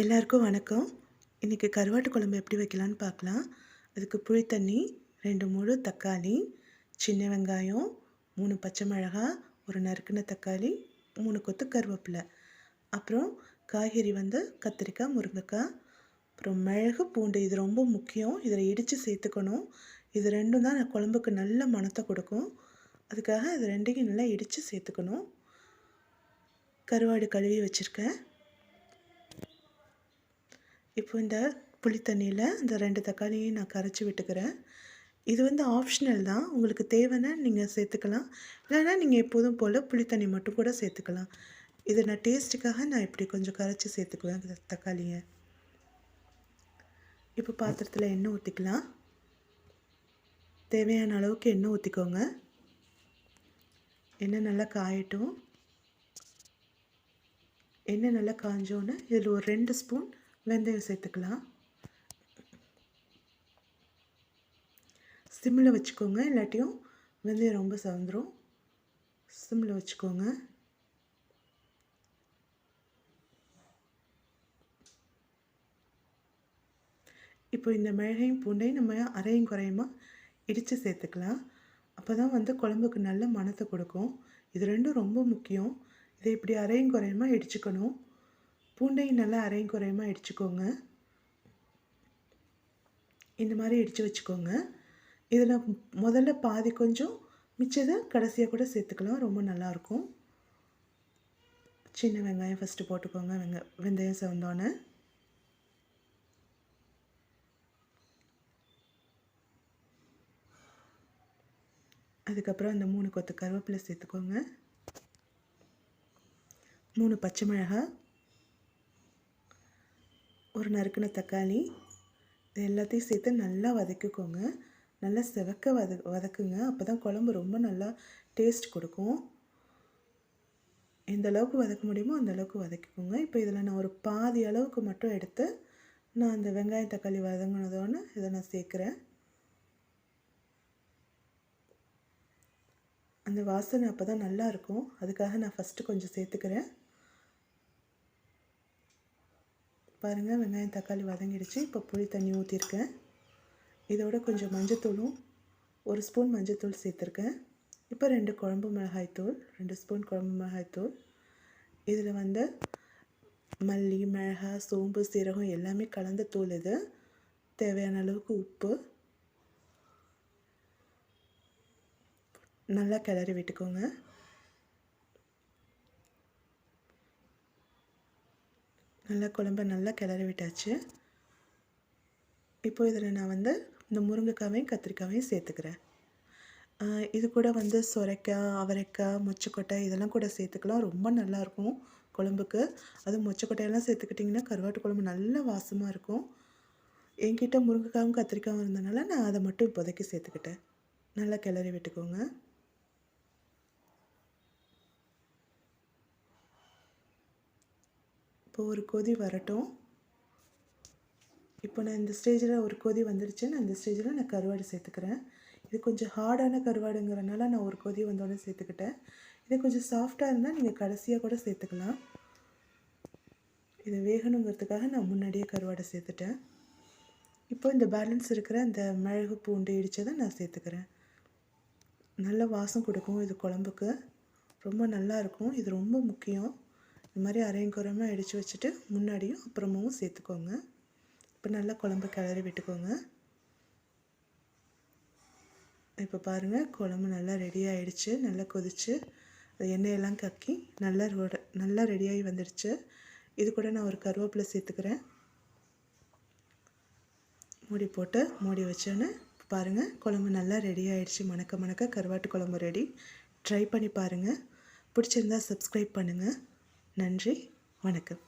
எல்லாருக்கும் வணக்கம். இன்றைக்கி கருவாட்டு குழம்பு எப்படி வைக்கலான்னு பார்க்கலாம். அதுக்கு புளி தண்ணி ரெண்டு முழு தக்காளி சின்ன வெங்காயம் மூணு பச்சை மிளகா ஒரு நறுக்கின தக்காளி மூணு கொத்து கருவேப்பிலை. அப்புறம் காய்கறி வந்து கத்திரிக்காய் முருங்கைக்காய். அப்புறம் மிளகு பூண்டு இது ரொம்ப முக்கியம். இதில் இடித்து சேர்த்துக்கணும். இது ரெண்டும் தான் குழம்புக்கு நல்ல மணத்தை கொடுக்கும். அதுக்காக இது ரெண்டையும் நல்லா இடித்து சேர்த்துக்கணும். கருவாடு கழுவி வச்சுருக்கேன். இப்போ இந்த புளித்தண்ணியில் இந்த ரெண்டு தக்காளியும் நான் கரைச்சி விட்டுக்கிறேன். இது வந்து ஆப்ஷனல் தான். உங்களுக்கு தேவைன்னா நீங்கள் சேர்த்துக்கலாம். இல்லைன்னா நீங்கள் எப்போதும் போல் புளித்தண்ணி மட்டும் கூட சேர்த்துக்கலாம். இது நான் டேஸ்ட்டுக்காக நான் இப்படி கொஞ்சம் கரைச்சி சேர்த்துக்குவேன் இந்த தக்காளியை. இப்போ பாத்திரத்தில் எண்ணெய் ஊற்றிக்கலாம் தேவையான அளவுக்கு எண்ணெய் ஊற்றிக்கோங்க எண்ணெய் நல்லா காயட்டும். எண்ணெய் நல்லா காஞ்சோன்னு இதில் ஒரு ரெண்டு ஸ்பூன் வெந்தயம் சேர்த்துக்கலாம். சிம்மில் வச்சுக்கோங்க இல்லாட்டியும் வெந்தயம் ரொம்ப சவந்துடும் சிம்மில் வச்சுக்கோங்க. இப்போ இந்த மிளகையும் பூண்டையும் நம்ம அரையும் குறையுமா இடித்து சேர்த்துக்கலாம். அப்போ தான் வந்து குழம்புக்கு நல்ல மனத்தை கொடுக்கும். இது ரெண்டும் ரொம்ப முக்கியம். இதை இப்படி அரையும் குறையுமா இடிச்சுக்கணும். பூண்டையும் நல்லா அரையும் குறையுமா இடிச்சுக்கோங்க. இந்த மாதிரி இடித்து வச்சுக்கோங்க. இதில் முதல்ல பாதி கொஞ்சம் மிச்சதை கடைசியாக கூட சேர்த்துக்கலாம். ரொம்ப நல்லாயிருக்கும் சின்ன வெங்காயம் ஃபஸ்ட்டு போட்டுக்கோங்க. வெங்க வெந்தயம் சேர்ந்தோன்னே அதுக்கப்புறம் அந்த மூணு கொத்து கருவேப்பிலை சேர்த்துக்கோங்க. மூணு பச்சை மிளகாய் ஒரு நறுக்கின தக்காளி இது எல்லாத்தையும் சேர்த்து நல்லா வதக்கிக்கோங்க. நல்லா செவக்க வத வதக்குங்க. அப்போ தான் குழம்பு ரொம்ப நல்லா டேஸ்ட் கொடுக்கும். எந்த அளவுக்கு வதக்க முடியுமோ அந்த அளவுக்கு வதக்கிக்கோங்க. இப்போ இதில் நான் ஒரு பாதி அளவுக்கு மட்டும் எடுத்து நான் அந்த வெங்காயம் தக்காளி வதங்கினதோன்னு இதை நான் சேர்க்குறேன். அந்த வாசனை அப்போ தான் நல்லாயிருக்கும் அதுக்காக நான் ஃபஸ்ட்டு கொஞ்சம் சேர்த்துக்கிறேன். பாருங்கள் வெங்காயம் தக்காளி வதங்கிடுச்சு. இப்போ புளி தண்ணி ஊற்றிருக்கேன் இதோட கொஞ்சம் மஞ்சத்தூளும் ஒரு ஸ்பூன் மஞ்சத்தூள் சேர்த்துருக்கேன். இப்போ ரெண்டு குழம்பு மிளகாய்த்தூள் ரெண்டு ஸ்பூன் குழம்பு மிளகாய்த்தூள். இதில் வந்து மல்லி மிளகாய் சோம்பு சீரகம் எல்லாமே கலந்த தூள் இது. தேவையான அளவுக்கு உப்பு. நல்லா கிளறி விட்டுக்கோங்க. நல்லா குழம்ப நல்லா கிளறி விட்டாச்சு. இப்போ இதில் நான் வந்து இந்த முருங்கைக்காவையும் கத்திரிக்காவையும் சேர்த்துக்கிறேன். இது கூட வந்து சொரைக்காய் அவரைக்காய் மொச்சக்கொட்டை இதெல்லாம் கூட சேர்த்துக்கலாம். ரொம்ப நல்லாயிருக்கும் குழம்புக்கு. அதுவும் மொச்சக்கொட்டையெல்லாம் சேர்த்துக்கிட்டிங்கன்னா கருவாட்டு குழம்பு நல்ல வாசமாக இருக்கும். என்கிட்ட முருங்கைக்காவும் கத்திரிக்காயும் இருந்தனால நான் அதை மட்டும் இப்போதைக்கு சேர்த்துக்கிட்டேன். நல்லா கிளறி விட்டுக்கோங்க. இப்போ ஒரு கொதி வரட்டும். இப்போ நான் இந்த ஸ்டேஜில் ஒரு கொதி வந்துடுச்சு நான் இந்த ஸ்டேஜில் நான் கருவாடு சேர்த்துக்கிறேன். இது கொஞ்சம் ஹார்டான கருவாடுங்கிறனால நான் ஒரு கொதி வந்தோடனே சேர்த்துக்கிட்டேன். இது கொஞ்சம் சாஃப்டாக இருந்தால் நீங்கள் கடைசியாக கூட சேர்த்துக்கலாம். இது வேகணுங்கிறதுக்காக நான் முன்னாடியே கருவாடை சேர்த்துட்டேன். இப்போ இந்த பேலன்ஸ் இருக்கிற இந்த மிளகு பூண்டு இடித்ததை நான் சேர்த்துக்கிறேன். நல்ல வாசம் கொடுக்கும் இது குழம்புக்கு. ரொம்ப நல்லாயிருக்கும் இது ரொம்ப முக்கியம். இந்த மாதிரி அரையும் குறையமாக அடித்து வச்சுட்டு முன்னாடியும் அப்புறமாவும் சேர்த்துக்கோங்க. இப்போ நல்லா குழம்பு கிளறி விட்டுக்கோங்க. இப்போ பாருங்கள் குழம்பு நல்லா ரெடி ஆகிடுச்சு நல்லா கொதிச்சு. எண்ணெயெல்லாம் கக்கி நல்லா நல்லா ரெடியாகி வந்துடுச்சு. இது கூட நான் ஒரு கருவேப்பிலை சேர்த்துக்கிறேன். மூடி போட்டு மூடி வச்சோன்னே பாருங்கள் குழம்பு நல்லா ரெடி ஆகிடுச்சு மணக்க மணக்க கருவாட்டு குழம்பு ரெடி ட்ரை பண்ணி பாருங்கள் பிடிச்சிருந்தா சப்ஸ்கிரைப் பண்ணுங்கள் நன்றி. வணக்கம்.